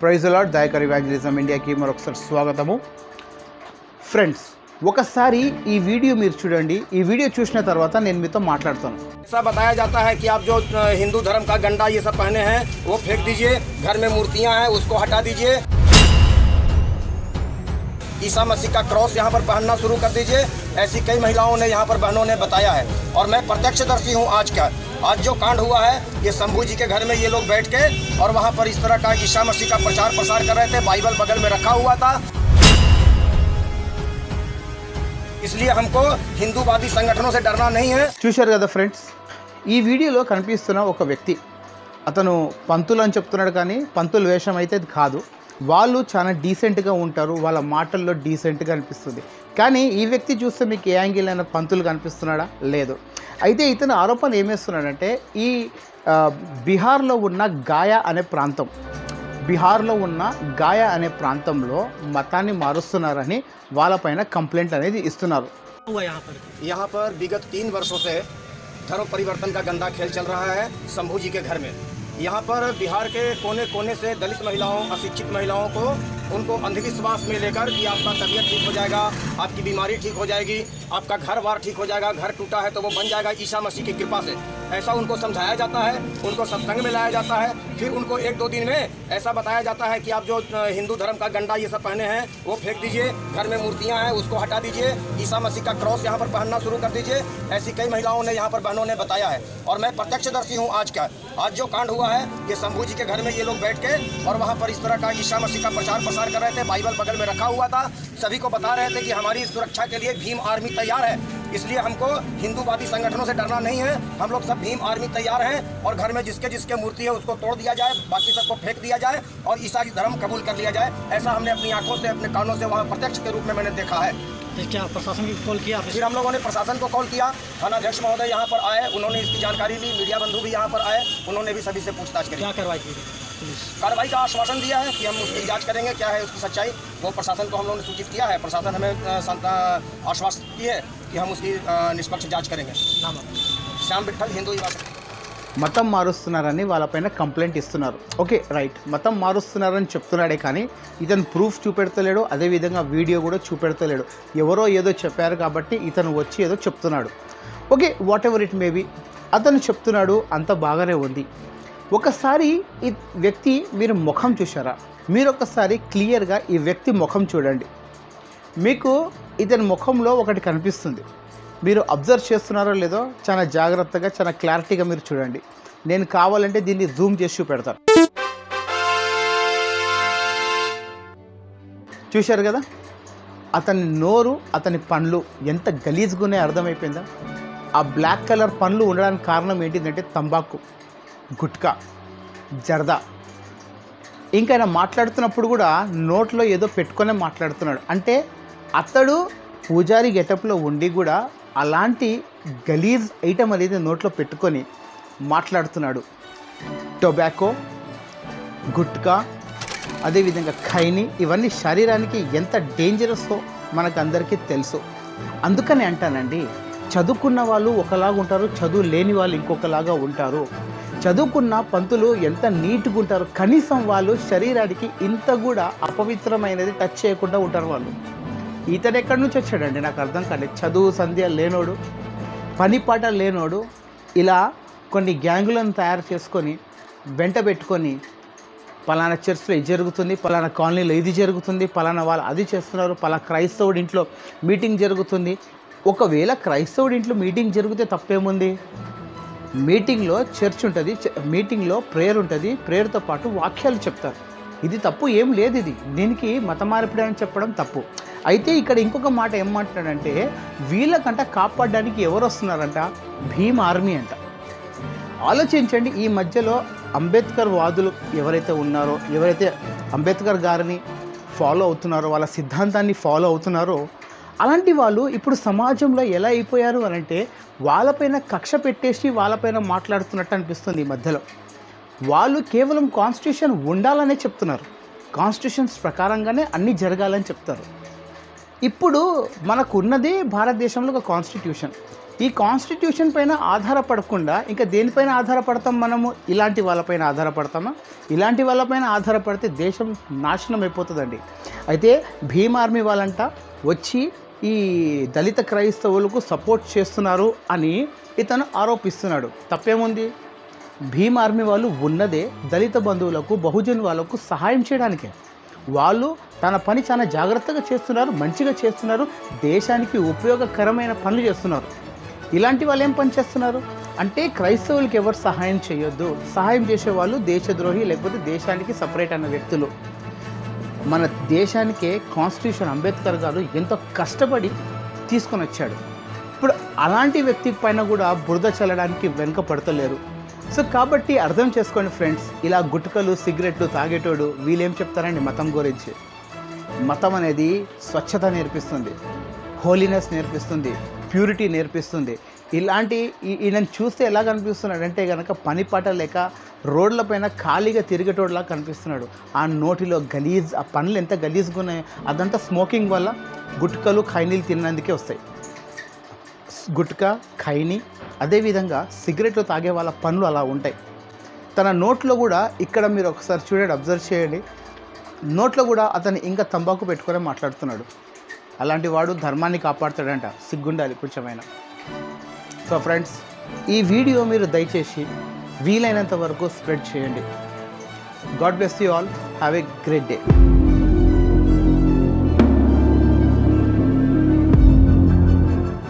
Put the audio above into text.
Praise allot Dayakar evangelism ఇండియాకి మరొకసారి స్వాగతము friends ఒకసారి ఈ వీడియో మీరు చూడండి ఈ వీడియో చూసిన తర్వాత నేను మీతో మాట్లాడతాను ऐसा बताया जाता है कि आप जो अ, हिंदू धर्म का गंडा ये सब पहने हैं वो फेंक दीजिए घर में मूर्तियां हैं उसको हटा दीजिए ईसा मसीह का क्रॉस यहाँ पर पहनना शुरू कर दीजिए ऐसी कई महिलाओं ने यहाँ पर बहनों ने बताया है और मैं प्रत्यक्षदर्शी हूँ आज का आज जो कांड हुआ है ये शंभू जी के घर में ये लोग बैठ के और वहाँ पर इस तरह का ईसा मसीह का प्रचार प्रसार कर रहे थे बाइबल बगल में रखा हुआ था इसलिए हमको हिंदूवादी संगठनों से डरना नहीं है చూశారు కదా ఫ్రెండ్స్ ఈ వీడియోలో కనిపిస్తున్న ఒక వ్యక్తి అతను పంతులు అని చెప్తున్నాడు కానీ పంతుల వేషం అయితే అది కాదు వాళ్ళు చాలా డీసెంట్గా ఉంటారు వాళ్ళ మాటల్లో డీసెంట్గా అనిపిస్తుంది కానీ ఈ వ్యక్తి చూస్తే మీకు ఏ యాంగిల్ అయినా పంతులు కనిపిస్తున్నాడా లేదు అయితే ఇతను ఆరోపణ ఏమేస్తున్నాడంటే ఈ ఆ, బీహార్లో ఉన్న గాయా అనే ప్రాంతం బీహార్లో ఉన్న గాయా అనే ప్రాంతంలో మతాన్ని మారుస్తున్నారని వాళ్ళపైన కంప్లైంట్ అనేది ఇస్తున్నారు हुआ यहाँ पर यहाँ पर विगत तीन वर्षों से धर्म परिवर्तन का गंदा खेल चल रहा है शंभू जी के घर में यहाँ पर बिहार के कोने कोने से दलित महिलाओं, अशिक्षित महिलाओं को उनको अंधविश्वास में लेकर कि आपका तबीयत ठीक हो जाएगा, आपकी बीमारी ठीक हो जाएगी, आपका घर बार ठीक हो जाएगा, घर टूटा है तो वो बन जाएगा ईसा मसीह की कृपा से। ऐसा उनको समझाया जाता है, उनको सत्संग में लाया जाता है, फिर उनको एक दो दिन में ऐसा बताया जाता है कि आप जो हिंदू धर्म का गंडा ये सब पहने हैं, वो फेंक दीजिए, घर में मूर्तियाँ हैं, उसको हटा दीजिए, ईसा मसीह का क्रॉस यहाँ पर पहनना शुरू कर दीजिए, ऐसी कई महिलाओं ने यहाँ पर बहनों ने बताया है। और मैं प्रत्यक्षदर्शी हूँ आज का। आज जो कांड हुआ है ये शंभू जी के घर में ये लोग बैठ के और वहाँ पर इस तरह का ईसा मसीह का प्रचार प्रसार कर रहे थे, बाइबल बगल में रखा हुआ था, सभी को बता रहे थे कि हमारी सुरक्षा के लिए भीम आर्मी तैयार है। इसलिए हमको हिंदूवादी संगठनों से डरना नहीं है। हम लोग सब भीम आर्मी तैयार हैं और घर में जिसके जिसके मूर्ति है उसको तोड़ दिया जाए बाकी सबको फेंक दिया जाए और ईसाई धर्म कबूल कर लिया जाए। ऐसा हमने अपनी आँखों से अपने कानों से वहाँ प्रत्यक्ष के रूप में मैंने देखा है। क्या प्रशासन की कॉल किया फिर हम लोगों ने प्रशासन को कॉल किया। थानाध्यक्ष महोदय यहाँ पर आए उन्होंने इसकी जानकारी ली मीडिया बंधु भी यहाँ पर आए उन्होंने भी सभी से पूछताछ की क्या कार्रवाई की? कार्रवाई का आश्वासन दिया है कि हम उसकी जांच करेंगे क्या है उसकी सच्चाई वो प्रशासन को हम लोगों ने सूचित किया है प्रशासन हमें अ, संत- अ, आश्वासन की है कि हम उसकी अ, निष्पक्ष जांच करेंगे नाम आपका? श्याम विठल हिंदू युवा संघ। మతం మారుస్తున్నారని వాళ్ళపైన కంప్లైంట్ ఇస్తున్నారు ఓకే రైట్ మతం మారుస్తున్నారని చెప్తున్నాడే కానీ ఇతను ప్రూఫ్ చూపెడతలేడు అదేవిధంగా వీడియో కూడా చూపెడతలేడు ఎవరో ఏదో చెప్పారు కాబట్టి ఇతను వచ్చి ఏదో చెప్తున్నాడు okay whatever it maybe అతను చెప్తున్నాడు అంత బాగానే ఉంది ఒకసారి ఈ వ్యక్తి మీరు ముఖం చూసారా మీరు ఒకసారి క్లియర్గా ఈ వ్యక్తి ముఖం చూడండి. మీకు ఇతని ముఖంలో ఒకటి కనిపిస్తుంది. మీరు అబ్జర్వ్ చేస్తున్నారో లేదో చాలా జాగ్రత్తగా చాలా క్లారిటీగా మీరు చూడండి. నేను కావాలంటే దీన్ని జూమ్ చేసి చూపెడతాను. చూశారు కదా? అతని నోరు అతని పండ్లు ఎంత గలీజ్గా ఉన్నాయో అర్థమైపోయిందా? ఆ బ్లాక్ కలర్ పండ్లు ఉండడానికి కారణం ఏంటిదంటే తంబాకు. గుట్కా జర్దా. ఇంకా ఆయన మాట్లాడుతున్నప్పుడు కూడా నోట్లో ఏదో పెట్టుకొనే మాట్లాడుతున్నాడు. అంటే అతడు పూజారి గెటప్లో ఉండి కూడా అలాంటి గలీజ్ ఐటమ్ అనేది నోట్లో పెట్టుకొని మాట్లాడుతున్నాడు. టొబాకో గుట్కా అదేవిధంగా ఖైని ఇవన్నీ శరీరానికి ఎంత డేంజరస్తో మనకు అందరికీ తెలుసు. అందుకని అంటానండి చదువుకున్న వాళ్ళు ఒకలాగా ఉంటారు చదువు లేని వాళ్ళు ఇంకొకలాగా ఉంటారు. చదువుకున్న పంతులు ఎంత నీట్గా ఉంటారు. కనీసం వాళ్ళు శరీరానికి ఇంత కూడా అపవిత్రమైనది టచ్ చేయకుండా ఉంటారు వాళ్ళు. ఇతను ఎక్కడి నుంచి వచ్చాడండి? నాకు అర్థం కాలేదు. చదువు సంధ్య లేనోడు పని పాట లేనోడు ఇలా కొన్ని గ్యాంగులను తయారు చేసుకొని వెంట పెట్టుకొని పలానా చర్చ్లో ఇది జరుగుతుంది పలానా కాలనీలో ఇది జరుగుతుంది పలానా వాళ్ళు అది చేస్తున్నారు పలా క్రైస్తవుడి ఇంట్లో మీటింగ్ జరుగుతుంది. ఒకవేళ క్రైస్తవుడి ఇంట్లో మీటింగ్ జరిగితే తప్పేముంది? మీటింగ్లో చర్చ్ ఉంటుంది మీటింగ్లో ప్రేయర్ ఉంటుంది ప్రేయర్తో పాటు వాక్యాలు చెప్తారు. ఇది తప్పు ఏం లేదు ఇది. దీనికి మత మార్పిడి అని చెప్పడం తప్పు. అయితే ఇక్కడ ఇంకొక మాట ఏం మాట్లాడంటే వీళ్ళకంట కాపాడడానికి ఎవరు వస్తున్నారంట? భీమ్ ఆర్మీ అంట. ఆలోచించండి ఈ మధ్యలో అంబేద్కర్ వాదులు ఎవరైతే ఉన్నారో ఎవరైతే అంబేద్కర్ గారిని ఫాలో అవుతున్నారో వాళ్ళ సిద్ధాంతాన్ని ఫాలో అవుతున్నారో అలాంటి వాళ్ళు ఇప్పుడు సమాజంలో ఎలా అయిపోయారు అని అంటే వాళ్ళపైన కక్ష పెట్టేసి వాళ్ళపైన మాట్లాడుతున్నట్టు అనిపిస్తుంది ఈ మధ్యలో. వాళ్ళు కేవలం కాన్స్టిట్యూషన్ ఉండాలనే చెప్తున్నారు. కాన్స్టిట్యూషన్స్ ప్రకారంగానే అన్నీ జరగాలని చెప్తారు. ఇప్పుడు మనకున్నది భారతదేశంలో ఒక కాన్స్టిట్యూషన్ ఈ కాన్స్టిట్యూషన్ పైన ఆధారపడకుండా ఇంకా దేనిపైన ఆధారపడతాం మనము? ఇలాంటి వాళ్ళపైన ఆధారపడతామా? ఇలాంటి వాళ్ళపైన ఆధారపడితే దేశం నాశనం అయిపోతుందండి. అయితే భీమ్ ఆర్మీ వాళ్ళంట వచ్చి ఈ దళిత క్రైస్తవులకు సపోర్ట్ చేస్తున్నారు అని ఇతను ఆరోపిస్తున్నాడు. తప్పేముంది? భీమ్ ఆర్మీ వాళ్ళు ఉన్నదే దళిత బంధువులకు బహుజన్ వాళ్ళకు సహాయం చేయడానికే. వాళ్ళు తన పని చాలా జాగ్రత్తగా చేస్తున్నారు మంచిగా చేస్తున్నారు దేశానికి ఉపయోగకరమైన పనులు చేస్తున్నారు. ఇలాంటి వాళ్ళు ఏం పని చేస్తున్నారు? అంటే క్రైస్తవులకి ఎవరు సహాయం చేయొద్దు. సహాయం చేసే వాళ్ళు దేశద్రోహి లేకపోతే దేశానికి సపరేట్ అన్న వ్యక్తులు. మన దేశానికే కాన్స్టిట్యూషన్ అంబేద్కర్ గారు ఎంతో కష్టపడి తీసుకొని వచ్చాడు. ఇప్పుడు అలాంటి వ్యక్తి పైన కూడా బురద చల్లడానికి వెనుక పడతలేరు సో కాబట్టి అర్థం చేసుకోండి ఫ్రెండ్స్ ఇలా గుట్కలు సిగరెట్లు తాగేటోడు వీళ్ళేం చెప్తారండి మతం గురించి? మతం అనేది స్వచ్ఛత నేర్పిస్తుంది. హోలీనెస్ నేర్పిస్తుంది. ప్యూరిటీ నేర్పిస్తుంది. ఇలాంటి ఈయనను చూస్తే ఎలా కనిపిస్తున్నాడు అంటే కనుక పని పాట లేక రోడ్లపైన ఖాళీగా తిరిగేటోడ్లా కనిపిస్తున్నాడు. ఆ నోటిలో గలీజ్ ఆ పనులు ఎంత గలీజ్గా ఉన్నాయో అదంతా స్మోకింగ్ వల్ల గుట్కలు ఖైనీలు తిన్నందుకే వస్తాయి. గుట్కా ఖైని అదేవిధంగా సిగరెట్లు తాగే వాళ్ళ పనులు అలా ఉంటాయి. తన నోట్లో కూడా ఇక్కడ మీరు ఒకసారి చూడండి అబ్జర్వ్ చేయండి. నోట్లో కూడా అతను ఇంకా తంబాకు పెట్టుకునే మాట్లాడుతున్నాడు. అలాంటి వాడు ధర్మాన్ని కాపాడుతాడంట సిగ్గుండాలి కొంచెమైనా. సో ఫ్రెండ్స్ ఈ వీడియో మీరు దయచేసి వీలైనంత వరకు స్ప్రెడ్ చేయండి. God bless you all have a great day